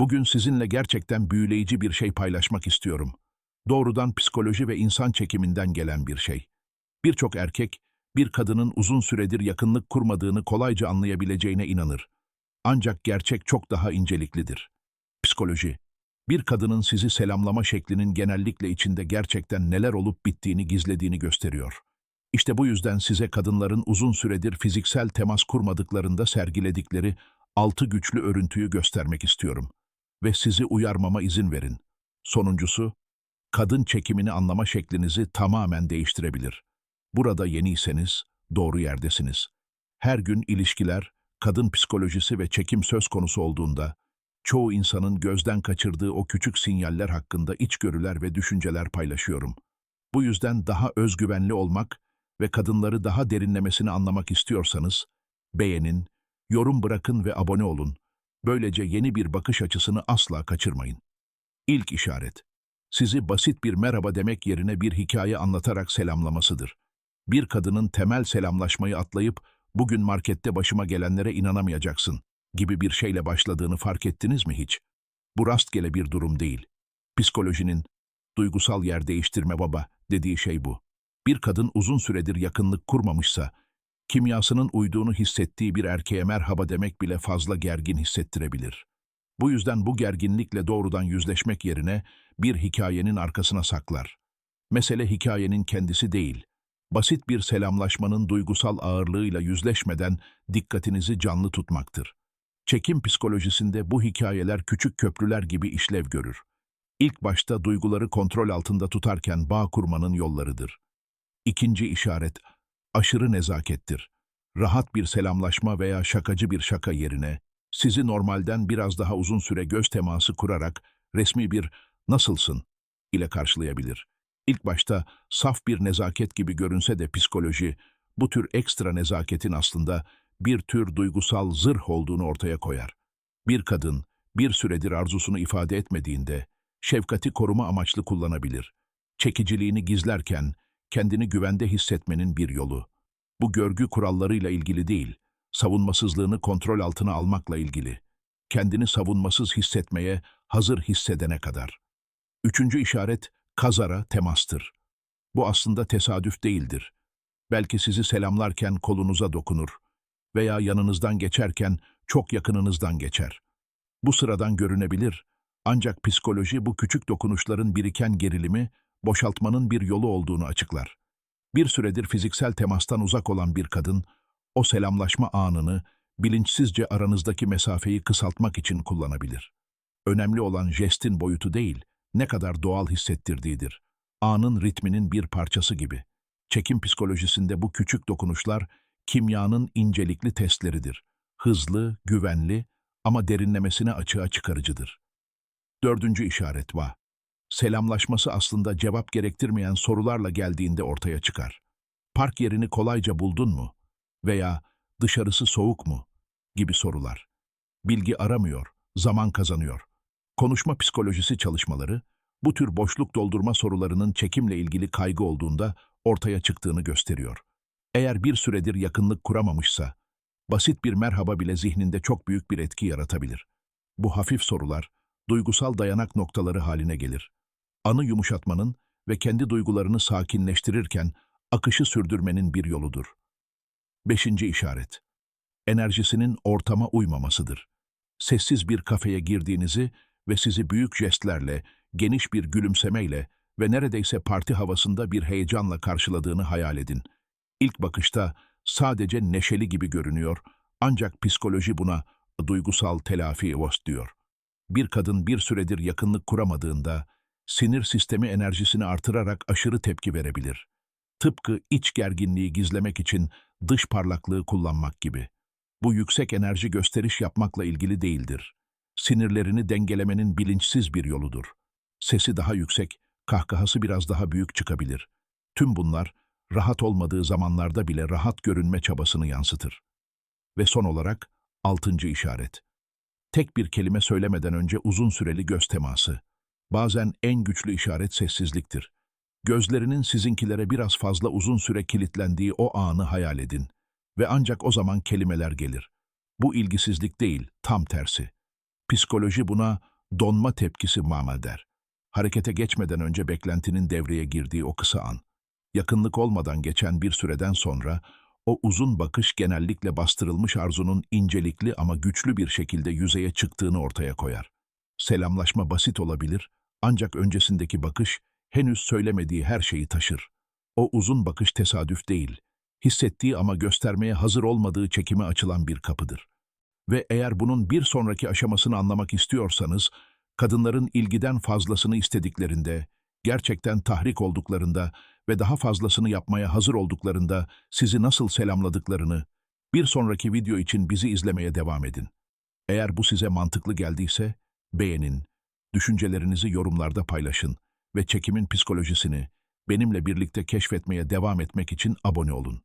Bugün sizinle gerçekten büyüleyici bir şey paylaşmak istiyorum. Doğrudan psikoloji ve insan çekiminden gelen bir şey. Birçok erkek, bir kadının uzun süredir yakınlık kurmadığını kolayca anlayabileceğine inanır. Ancak gerçek çok daha inceliklidir. Psikoloji, bir kadının sizi selamlama şeklinin genellikle içinde gerçekten neler olup bittiğini gizlediğini gösteriyor. İşte bu yüzden size kadınların uzun süredir fiziksel temas kurmadıklarında sergiledikleri altı güçlü örüntüyü göstermek istiyorum. Ve sizi uyarmama izin verin. Sonuncusu, kadın çekimini anlama şeklinizi tamamen değiştirebilir. Burada yeniyseniz doğru yerdesiniz. Her gün ilişkiler, kadın psikolojisi ve çekim söz konusu olduğunda, çoğu insanın gözden kaçırdığı o küçük sinyaller hakkında içgörüler ve düşünceler paylaşıyorum. Bu yüzden daha özgüvenli olmak ve kadınları daha derinlemesine anlamak istiyorsanız, beğenin, yorum bırakın ve abone olun. Böylece yeni bir bakış açısını asla kaçırmayın. İlk işaret, sizi basit bir merhaba demek yerine bir hikaye anlatarak selamlamasıdır. Bir kadının temel selamlaşmayı atlayıp, bugün markette başıma gelenlere inanamayacaksın gibi bir şeyle başladığını fark ettiniz mi hiç? Bu rastgele bir durum değil. Psikolojinin, duygusal yer değiştirme baba dediği şey bu. Bir kadın uzun süredir yakınlık kurmamışsa, kimyasının uyduğunu hissettiği bir erkeğe merhaba demek bile fazla gergin hissettirebilir. Bu yüzden bu gerginlikle doğrudan yüzleşmek yerine bir hikayenin arkasına saklar. Mesele hikayenin kendisi değil, basit bir selamlaşmanın duygusal ağırlığıyla yüzleşmeden dikkatinizi canlı tutmaktır. Çekim psikolojisinde bu hikayeler küçük köprüler gibi işlev görür. İlk başta duyguları kontrol altında tutarken bağ kurmanın yollarıdır. İkinci işaret, aşırı nezakettir. Rahat bir selamlaşma veya şakacı bir şaka yerine, sizi normalden biraz daha uzun süre göz teması kurarak resmi bir nasılsın ile karşılayabilir. İlk başta saf bir nezaket gibi görünse de psikoloji, bu tür ekstra nezaketin aslında bir tür duygusal zırh olduğunu ortaya koyar. Bir kadın, bir süredir arzusunu ifade etmediğinde, şefkati koruma amaçlı kullanabilir. Çekiciliğini gizlerken, kendini güvende hissetmenin bir yolu. Bu görgü kurallarıyla ilgili değil, savunmasızlığını kontrol altına almakla ilgili. Kendini savunmasız hissetmeye hazır hissedene kadar. Üçüncü işaret, kazara temastır. Bu aslında tesadüf değildir. Belki sizi selamlarken kolunuza dokunur veya yanınızdan geçerken çok yakınınızdan geçer. Bu sıradan görünebilir, ancak psikoloji bu küçük dokunuşların biriken gerilimi boşaltmanın bir yolu olduğunu açıklar. Bir süredir fiziksel temastan uzak olan bir kadın, o selamlaşma anını bilinçsizce aranızdaki mesafeyi kısaltmak için kullanabilir. Önemli olan jestin boyutu değil, ne kadar doğal hissettirdiğidir. Anın ritminin bir parçası gibi. Çekim psikolojisinde bu küçük dokunuşlar kimyanın incelikli testleridir. Hızlı, güvenli ama derinlemesine açığa çıkarıcıdır. Dördüncü işaret va. Selamlaşması aslında cevap gerektirmeyen sorularla geldiğinde ortaya çıkar. Park yerini kolayca buldun mu? Veya dışarısı soğuk mu? Gibi sorular. Bilgi aramıyor, zaman kazanıyor. Konuşma psikolojisi çalışmaları, bu tür boşluk doldurma sorularının çekimle ilgili kaygı olduğunda ortaya çıktığını gösteriyor. Eğer bir süredir yakınlık kuramamışsa, basit bir merhaba bile zihninde çok büyük bir etki yaratabilir. Bu hafif sorular, duygusal dayanak noktaları haline gelir. Anı yumuşatmanın ve kendi duygularını sakinleştirirken akışı sürdürmenin bir yoludur. Beşinci işaret. Enerjisinin ortama uymamasıdır. Sessiz bir kafeye girdiğinizi ve sizi büyük jestlerle, geniş bir gülümsemeyle ve neredeyse parti havasında bir heyecanla karşıladığını hayal edin. İlk bakışta sadece neşeli gibi görünüyor ancak psikoloji buna duygusal telafi evos diyor. Bir kadın bir süredir yakınlık kuramadığında sinir sistemi enerjisini artırarak aşırı tepki verebilir. Tıpkı iç gerginliği gizlemek için dış parlaklığı kullanmak gibi. Bu yüksek enerji gösteriş yapmakla ilgili değildir. Sinirlerini dengelemenin bilinçsiz bir yoludur. Sesi daha yüksek, kahkahası biraz daha büyük çıkabilir. Tüm bunlar rahat olmadığı zamanlarda bile rahat görünme çabasını yansıtır. Ve son olarak altıncı işaret. Tek bir kelime söylemeden önce uzun süreli göz teması. Bazen en güçlü işaret sessizliktir. Gözlerinin sizinkilere biraz fazla uzun süre kilitlendiği o anı hayal edin. Ve ancak o zaman kelimeler gelir. Bu ilgisizlik değil, tam tersi. Psikoloji buna Donma tepkisi mama der. Harekete geçmeden önce beklentinin devreye girdiği o kısa an. Yakınlık olmadan geçen bir süreden sonra o uzun bakış genellikle bastırılmış arzunun incelikli ama güçlü bir şekilde yüzeye çıktığını ortaya koyar. Selamlaşma basit olabilir ancak öncesindeki bakış henüz söylemediği her şeyi taşır. O uzun bakış tesadüf değil, hissettiği ama göstermeye hazır olmadığı çekime açılan bir kapıdır. Ve eğer bunun bir sonraki aşamasını anlamak istiyorsanız, kadınların ilgiden fazlasını istediklerinde, gerçekten tahrik olduklarında ve daha fazlasını yapmaya hazır olduklarında sizi nasıl selamladıklarını, bir sonraki video için bizi izlemeye devam edin. Eğer bu size mantıklı geldiyse, beğenin, düşüncelerinizi yorumlarda paylaşın ve çekimin psikolojisini benimle birlikte keşfetmeye devam etmek için abone olun.